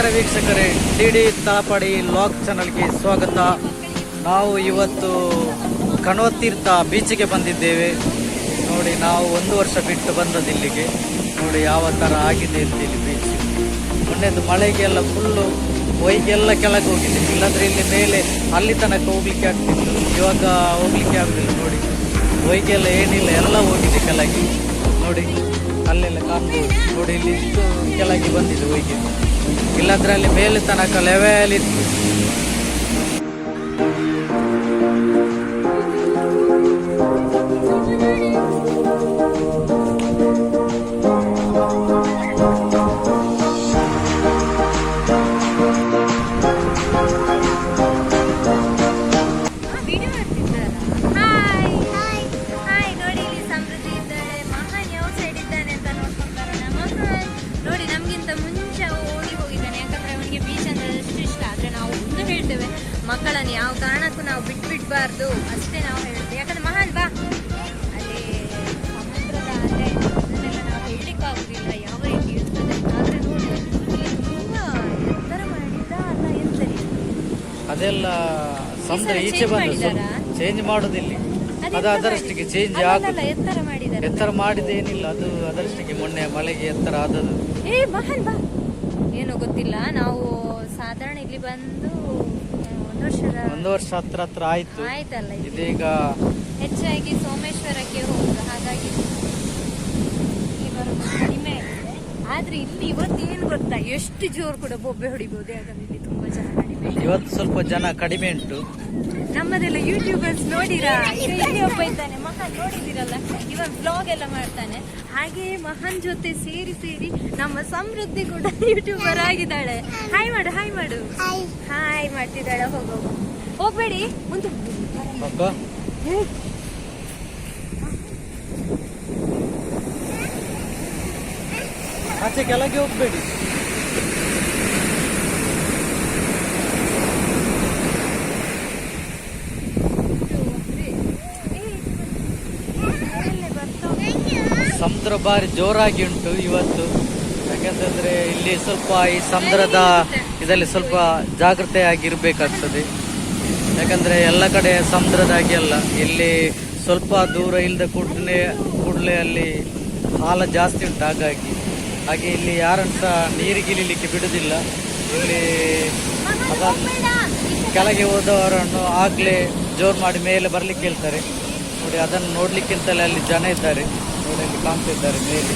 ನಮಸ್ಕಾರ ವೀಕ್ಷಕರೇ. D D ತಳಪಾಡಿ lock ಚಾನಲ್ಗೆ ಸ್ವಾಗತ. ನಾವು ಇವತ್ತು ಕಣವತೀರ್ಥ ಬೀಚಿಗೆ ಬಂದಿದ್ದೇವೆ. ನೋಡಿ, ನಾವು ಒಂದು ವರ್ಷ ಬಿಟ್ಟು ಬಂದದ್ದು ಇಲ್ಲಿಗೆ. ನೋಡಿ, ಯಾವ ಥರ ಆಗಿದೆ ಅಂತ ಇಲ್ಲಿ ಬೀಚ್. ಮೊನ್ನೆದು ಮಳೆಗೆಲ್ಲ ಫುಲ್ಲು ಹೊಯ್ಗೆಲ್ಲ ಕೆಳಗೆ ಹೋಗಿದೆ ಇಲ್ಲಾಂದರೆ ಇಲ್ಲಿ ಮೇಲೆ ಅಲ್ಲಿ ತನಕ ಹೋಗ್ಲಿಕ್ಕೆ ಆಗ್ತಿತ್ತು. ಇವಾಗ ಹೋಗ್ಲಿಕ್ಕೆ ಆಗಲಿಲ್ಲ ನೋಡಿ. ಹೊಯ್ಗೆಲ್ಲ ಏನಿಲ್ಲ, ಎಲ್ಲ ಹೋಗಿದೆ ಕೆಳಗೆ. ನೋಡಿ. ಅಲ್ಲೆಲ್ಲ ಕಾಣ್ಬೋದು ನೋಡಿ ಇಲ್ಲಿ ಇಷ್ಟು ಕೆಳಗೆ ಬಂದಿದೆ ಹೋಗಿ ಇಲ್ಲಾಂದ್ರೆ ಅಲ್ಲಿ ಮೇಲೆ ತನಕ ಲೆವೆಲ್ ಇತ್ತು. ಬಿಡಬಾರ್ದು ಅಷ್ಟೇ ನಾವು ಹೇಳ್ತೀವಿ ಯಾಕಂದ್ರೆ ಮಹಾನ್ ಬಾ. ಅಲ್ಲಿ ಸಮುದ್ರದ ಅಲೆ ಅದನ್ನೆಲ್ಲ ನಾವು ಹೇಳಲಿಕ್ಕಾಗುದಿಲ್ಲ ಯಾವ ರೀತಿ ಇರ್ತದೆ? ಆದ್ರೆ ನೋಡಿ ತುಂಬಾ ಎತ್ತರ ಮಾಡಿದ್ದ ಅಲ್ಲ ಎಂತರಿ ಅದೆಲ್ಲ ಸಮುದ್ರ ಈಚೆ ಬಂದು? ಚೇಂಜ್ ಮಾಡುದಿಲ್ಲ. ಅದು ಅದರಷ್ಟಿಗೆ ಚೇಂಜ್ ಆಗುದಿಲ್ಲ. ಎತ್ತರ ಮಾಡಿದ್ದಾರೆ ಎತ್ತರ ಮಾಡಿದೇನಿಲ್ಲ. ಅದು ಅದರಷ್ಟಿಗೆ ಮೊನ್ನೆ ಮಳೆಗೆ ಎತ್ತರ ಆದದ್ದು. ಏ ಮಹಾನ್ ಬಾ. ಏನೋ ಗೊತ್ತಿಲ್ಲ. ನಾವು ಸಾಧಾರಣ ಇಲ್ಲಿ ಬಂದು ವರ್ಷದ ಒಂದು ವರ್ಷ ಹತ್ರ ಹತ್ರ ಆಯ್ತು ಆಯ್ತಲ್ಲ ಇದು. ಇದೀಗ ಹೆಚ್ಚಾಗಿ ಸೋಮೇಶ್ವರಕ್ಕೆ ಹೋಗುದು ಹಾಗಾಗಿ ಈ ಬರೋದು. ಆದ್ರೆ ಇಲ್ಲಿ ಇವತ್ತೇನು ಗೊತ್ತಾ? ಎಷ್ಟು ಜೋರು ಕೂಡ ಬೊಬ್ಬೆ ಹೊಡಿಬಹುದು ಯಾಕಂದ್ರೆ ಇಲ್ಲಿ ತುಂಬಾ ಜನ ಕಡಿಮೆ. ಇವತ್ತು ಸ್ವಲ್ಪ ಜನ ಕಡಿಮೆ ಉಂಟು. ನಮ್ಮದೆಲ್ಲ ಯೂಟ್ಯೂಬರ್ಸ್ ನೋಡಿರಾ? ಇಲ್ಲಿ ಒಬ್ಬ ಇದ್ದಾನೆ. ಮಹಾನ್ ನೋಡಿದಿರಲ್ಲ ಇವಾಗ ಬ್ಲಾಗ್ ಎಲ್ಲ ಮಾಡ್ತಾನೆ. ಹಾಗೆ ಮಹಾನ್ ಜೊತೆ ಸೇರಿ ಸೇರಿ ನಮ್ಮ ಸಮೃದ್ಧಿ ಕೂಡ ಯೂಟ್ಯೂಬರ್ ಆಗಿದ್ದಾಳೆ. ಹಾಯ್ ಮಾಡು ಹಾಯ್ ಮಾಡು. ಹಾಯ್ ಮಾಡ್ತಿದ್ದಾಳೆ. ಹೋಗೋ ಹೋಗ್ಬೇಡಿ. ಮುಂದೆ ಆಚೆ ಕೆಳಗೆ ಹೋಗ್ಬೇಡಿ. ಸಮುದ್ರ ಬಾರಿ ಜೋರಾಗಿ ಉಂಟು ಇವತ್ತು. ಯಾಕಂತಂದ್ರೆ ಇಲ್ಲಿ ಸ್ವಲ್ಪ ಈ ಸಮುದ್ರದ ಇದರಲ್ಲಿ ಸ್ವಲ್ಪ ಜಾಗ್ರತೆ ಆಗಿರ್ಬೇಕಾಗ್ತದೆ ಯಾಕಂದ್ರೆ ಎಲ್ಲ ಕಡೆ ಸಮುದ್ರದ ಹಾಗೆ ಅಲ್ಲ. ಇಲ್ಲಿ ಸ್ವಲ್ಪ ದೂರ ಇಲ್ಲದ ಕೂಡಲೇ ಕೂಡಲೇ ಅಲ್ಲಿ ಹಾಲ ಜಾಸ್ತಿ ಉಂಟು. ಹಾಗಾಗಿ ಹಾಗೆ ಇಲ್ಲಿ ಯಾರಂತ ಸಹ ನೀರಿಗೆ ಇಳಿಲಿಕ್ಕೆ ಬಿಡುದಿಲ್ಲ. ಇಲ್ಲಿ ಕೆಳಗೆ ಹೋದವರನ್ನು ಆಗ್ಲೇ ಜೋರು ಮಾಡಿ ಮೇಲೆ ಬರ್ಲಿಕ್ಕೆ ಹೇಳ್ತಾರೆ. ನೋಡಿ, ಅದನ್ನು ನೋಡ್ಲಿಕ್ಕಿಂತಲೇ ಅಲ್ಲಿ ಜನ ಇದ್ದಾರೆ. ನೋಡಿ, ಅಲ್ಲಿ ಕಾಣ್ತಿದ್ದಾರೆ ಮೇಲೆ.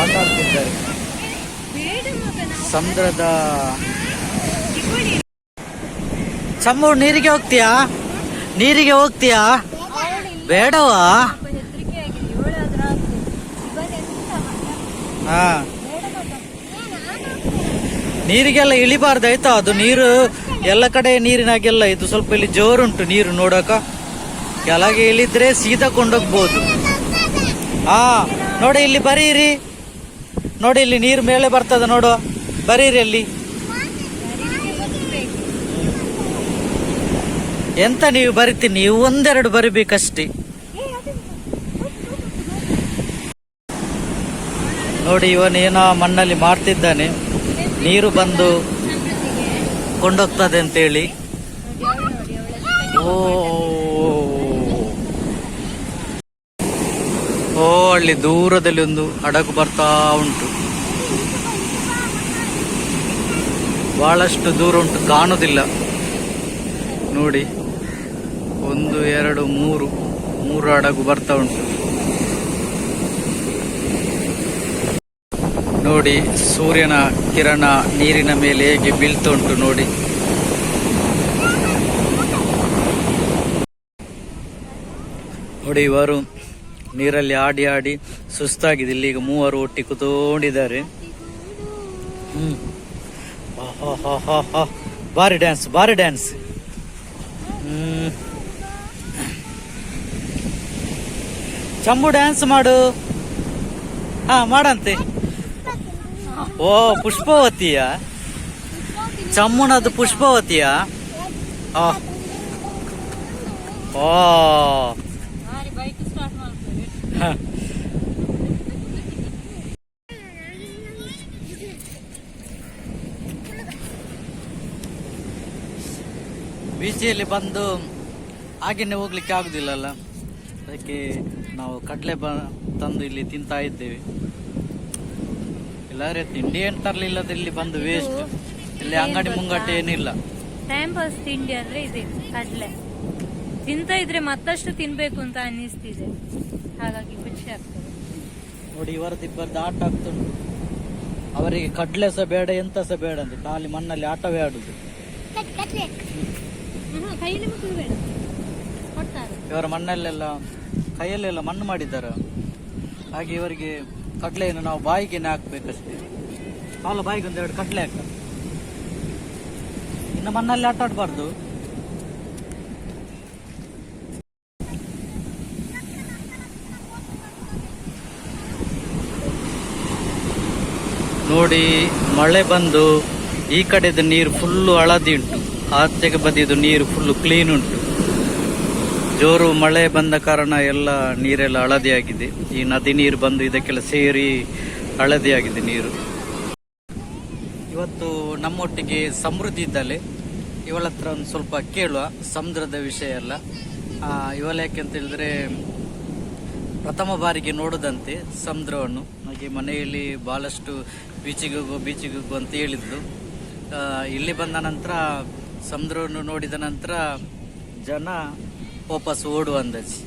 ಆಟ ಆಡ್ತಿದ್ದಾರೆ ಸಮುದ್ರದ ಚಮ್ಮು, ನೀರಿಗೆ ಹೋಗ್ತೀಯಾ? ನೀರಿಗೆ ಹೋಗ್ತೀಯಾ? ಬೇಡವಾ ಹೆದರಿಕೆ ಆಗಿದೆ ಏಳಾದ್ರ ಇವನ್ ಎಂತ ಮಗ? ಹಾ. ಇಳಿಬಾರ್ದು ಆಯ್ತಾ? ನೀರಿಗೆಲ್ಲ ಅದು ನೀರು ಎಲ್ಲ ಕಡೆ ನೀರಿನಾಗೆಲ್ಲ ಇದು ಸ್ವಲ್ಪ ಇಲ್ಲಿ ಜೋರುಂಟು ನೀರು ನೋಡಕ. ಕೆಳಗೆ ಇಳಿದ್ರೆ ಸೀದಾ ಕೊಂಡೋಗ್ಬೋದು. ಹಾ, ನೋಡಿ ಇಲ್ಲಿ ಬರೀರಿ. ನೋಡಿ ಇಲ್ಲಿ ನೀರು ಮೇಲೆ ಬರ್ತದ ನೋಡು. ಬರೀರಿ ಅಲ್ಲಿ. ಎಂತ ನೀವು ಬರಿತೀನಿ? ನೀವು ಒಂದೆರಡು ಬರಿಬೇಕಷ್ಟೇ ಏ, ಅದು ನೋಡಿ ಇವನೇನೋ ಮಣ್ಣಲ್ಲಿ ಮಾಡ್ತಿದ್ದಾನೆ ನೀರು ಬಂದು ಕೊಂಡೋಗ್ತದೆ ಅಂತೇಳಿ. ಓ ಓ ಅಲ್ಲಿ ದೂರದಲ್ಲಿ ಒಂದು ಹಡಗು ಬರ್ತಾ ಉಂಟು. ಬಹಳಷ್ಟು ದೂರ ಉಂಟು, ಕಾಣುದಿಲ್ಲ. ನೋಡಿ, ಒಂದು, ಎರಡು, ಮೂರು ಮೂರು ಹಡಗು ಬರ್ತಾ ಉಂಟು. ನೋಡಿ, ಸೂರ್ಯನ ಕಿರಣ ನೀರಿನ ಮೇಲೆ ಹೇಗೆ ಬೀಳ್ತಾ ನೋಡಿ. ನೋಡಿ, ಇವರು ನೀರಲ್ಲಿ ಆಡಿ ಆಡಿ ಸುಸ್ತಾಗಿದೆ. ಇಲ್ಲಿ ಈಗ ಮೂವರು ಒಟ್ಟಿ ಕುತ್ಕೊಂಡಿದ್ದಾರೆ. ಭಾರಿ ಡ್ಯಾನ್ಸ್ ಬಾರಿ ಡ್ಯಾನ್ಸ್. ಹ್ಮ್. ಚಂಬು ಡ್ಯಾನ್ಸ್ ಮಾಡು. ಹಾ, ಮಾಡಂತೆ. ಓ, ಪುಷ್ಪವತಿಯ? ಚಮ್ಮನದು ಪುಷ್ಪವತಿಯ? ಓ. ಬೀಚಿಯಲ್ಲಿ ಬಂದು ಹಾಗೆಯೇ ಹೋಗ್ಲಿಕ್ಕೆ ಆಗುದಿಲ್ಲಲ್ಲ? ಅದಕ್ಕೆ ನಾವು ಕಡಲೆ ಬ ತಂದು ಇಲ್ಲಿ ತಿಂತಾ ಇದ್ದೇವೆ. ಇಲ್ಲಾದ್ರೆ ತಿಂಡಿ ಏನು ತರ್ಲಿಲ್ಲ ಇಲ್ಲಿ ಬಂದು ವೇಸ್ಟ್ ಇಲ್ಲಿ ಅಂಗಡಿ ಮುಂಗಟ್ಟೆ ಏನಿಲ್ಲ. ಟೈಮ್ ಪಾಸ್ ತಿಂಡಿ ಅಂದ್ರೆ ಇದೆ ಕಡ್ಲೆ. ತಿಂತ ಇದ್ರೆ ಮತ್ತಷ್ಟು ತಿನ್ಬೇಕು ಅಂತ ಅನ್ನಿಸ್ತಿದೆ. ಹಾಗಾಗಿ ಖುಷಿ ಆಗ್ತದೆ. ನೋಡಿ ಇವರದ್ದು ಇಬ್ಬರದ್ದು ಆಟ ಆಗ್ತುಂಟು ಅವರಿಗೆ ಕಡ್ಲೆ ಸಹ ಬೇಡ ಎಂತ ಸಹ ಬೇಡ ಅಂತ. ಖಾಲಿ ಮಣ್ಣಲ್ಲಿ ಆಟವೇ ಆಡುದು. ಇವರ ಮಣ್ಣಲ್ಲೆಲ್ಲ ಕೈಯಲ್ಲೆಲ್ಲ ಮಣ್ಣು ಮಾಡಿದ್ದಾರೆ? ಹಾಗೆ ಇವರಿಗೆ ಕಡ್ಲೆಯನ್ನು ನಾವು ಬಾಯಿಗೆ ಹಾಕ್ಬೇಕಷ್ಟೇ. ಹಾಲು ಬಾಯಿಗೆ ಒಂದೆರಡು ಕಡಲೆ ಹಾಕ ಇನ್ನು ಮಣ್ಣಲ್ಲಿ ಆಟ ಆಡಬಾರ್ದು. ನೋಡಿ, ಮಳೆ ಬಂದು ಈ ಕಡೆದು ನೀರು ಫುಲ್ಲು ಹಳದಿ ಉಂಟು. ಆಚೆಗೆ ಬದಿದು ನೀರು ಫುಲ್ಲು ಕ್ಲೀನ್ ಉಂಟು. ಜೋರು ಮಳೆ ಬಂದ ಕಾರಣ ಎಲ್ಲ ನೀರೆಲ್ಲ ಹಳದಿಯಾಗಿದೆ. ಈ ನದಿ ನೀರು ಬಂದು ಇದಕ್ಕೆಲ್ಲ ಸೇರಿ ಹಳದಿಯಾಗಿದೆ ನೀರು. ಇವತ್ತು ನಮ್ಮೊಟ್ಟಿಗೆ ಸಮೃದ್ಧಿ ಇದ್ದಲೆ ಇವಳ ಹತ್ರ ಒಂದು ಸ್ವಲ್ಪ ಕೇಳುವ. ಸಮುದ್ರದ ವಿಷಯ ಎಲ್ಲ ಇವಳ ಯಾಕೆ ಅಂತ ಹೇಳಿದ್ರೆ, ಪ್ರಥಮ ಬಾರಿಗೆ ನೋಡದಂತೆ ಸಮುದ್ರವನ್ನು. ಹಾಗೆ ಮನೆಯಲ್ಲಿ ಭಾಳಷ್ಟು ಬೀಚಿಗೆ ಹೋಗು ಬೀಚಿಗೆ ಹೋಗು ಅಂತ ಹೇಳಿದ್ಲು. ಇಲ್ಲಿ ಬಂದ ನಂತರ, ಸಮುದ್ರವನ್ನು ನೋಡಿದ ನಂತರ ಜನ ವಾಪಸ್ ಓಡುವ ಅಂದಾಜಿ.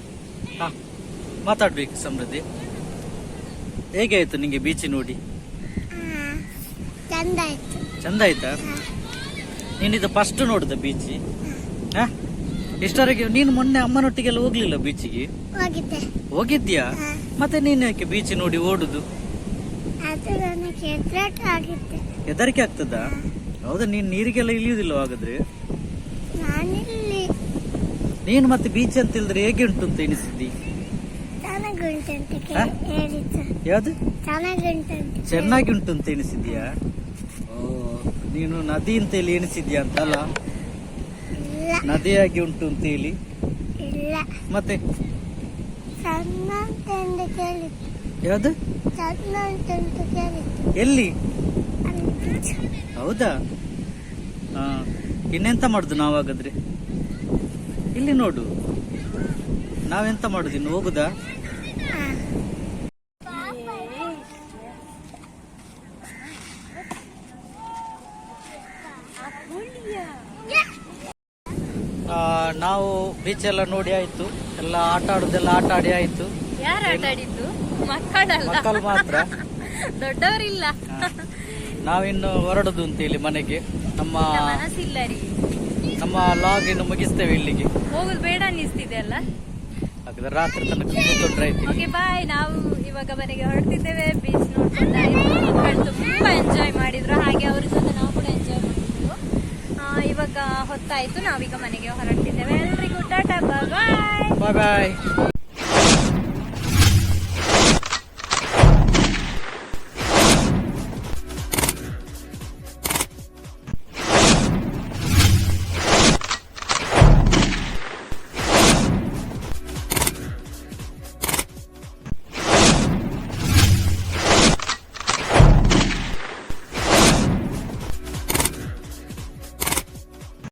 ಹಾ ಮಾತಾಡ್ಬೇಕು ಸಮೃದ್ಧಿ. ಹೇಗೆ ಆಯ್ತು ನಿಮಗೆ ಬೀಚ್ ನೋಡಿ? ಚಂದ ಆಯ್ತು. ಚಂದ ಆಯ್ತಾ? ನೀನಿದು ಫಸ್ಟ್ ನೋಡಿದ ಬೀಚ್ ಹಾ? ನೀನು ಮೊನ್ನೆ ಅಮ್ಮನೊಟ್ಟಿಗೆಲ್ಲ ಹೋಗ್ಲಿಲ್ಲ ಬೀಚಿಗೆ ಹೋಗಿದ್ದೆ. ಹೋಗಿದ್ಯಾ? ಮತ್ತೆ ನೀನು ಯಾಕೆ ಬೀಚ್ ನೋಡಿ ಓಡುದು? ಅದು ನನಗೆ ಹೆದರಿಕೆ ಆಗ್ತದ. ಹೌದಾ ನೀನ್ ನೀರಿಗೆಲ್ಲ ಇಳಿಯುದಿಲ್ಲ ಹಾಗಾದ್ರೆ? ನೀನು ಮತ್ತೆ ಬೀಚ್ ಅಂತ ಹೇಳಿದ್ರೆ ಹೇಗೆ ಉಂಟು ಅಂತ ಎನಿಸಿದ್ದಿ ಯಾವ್ದು? ಚೆನ್ನಾಗಿ ಉಂಟು ಅಂತ ಎನಿಸಿದ್ಯಾ ಓ ನೀನು ನದಿ ಅಂತ ಹೇಳಿ ಎನಿಸಿದ್ಯಾ ಅಂತಲ್ಲ? ನದಿಯಾಗಿ ಉಂಟು ಅಂತ ಹೇಳಿ? ಮತ್ತೆ? ಯಾವ್ದು? ಎಲ್ಲಿ? ಹೌದಾ? ಹಾ ಇನ್ನೆಂತ ಮಾಡುದು ನಾವು ಹಾಗಾದ್ರೆ ಇಲ್ಲಿ ನೋಡು. ನಾವೆಂತ ಮಾಡುದು? ಇನ್ನು ಹೋಗುದಾ? ನಾವು ಬೀಚ್ ಎಲ್ಲ ನೋಡಿ ಆಯ್ತು. ಎಲ್ಲ ಆಟ ಆಡುದೆಲ್ಲ ಆಟ ಆಡಿ ಆಯ್ತು. ಯಾರು ಆಟ ಆಡಿದ್ದು? ಮಕ್ಕಳಲ್ಲ. ಮಕ್ಕಳು ಮಾತ್ರ. ದೊಡ್ಡವರಿಲ್ಲ. ನಾವಿನ್ನು ಹೊರಡುದು ಅಂತ ಇಲ್ಲಿ ಮನೆಗೆ. ನಮ್ಮ ಮನಸ್ಸಿಲ್ಲ ರೀ ನಮ್ಮ ಲಾಗ್ ಇನ್ನು ಮುಗಿಸ್ತೇವೆ ಇಲ್ಲಿಗೆ. ಹೋಗುದು ಬೇಡ ಅನ್ನಿಸ್ತಿದೆ ಅಲ್ಲ? ಹಾಗಾದ್ರೆ ರಾತ್ರಿ ತನಕ ಕೂತ್ಕೊಂಡ್ರೆ ಆಯ್ತು. ಇಲ್ಲಿ. ಓಕೆ ಬಾಯ್ ನಾವು ಇವಾಗ ಮನೆಗೆ ಹೊರಡ್ತಿದ್ದೇವೆ ಬೀಚ್ ಮಕ್ಕಳು ತುಂಬಾ ಎಂಜಾಯ್ ಮಾಡಿದ್ರು. ಹಾಗೆ ಅವ್ರ ಜೊತೆ ನಾವು ಕೂಡ ಎಂಜಾಯ್ ಮಾಡಿದ್ರು ಇವಾಗ ಹೊತ್ತಾಯ್ತು. ನಾವೀಗ ಮನೆಗೆ ಹೊರಡ್ತಿದ್ದೇವೆ ಎಲ್ರಿಗೂ ಟಾಟಾ ಬಾಯ್ ಬಾಯ್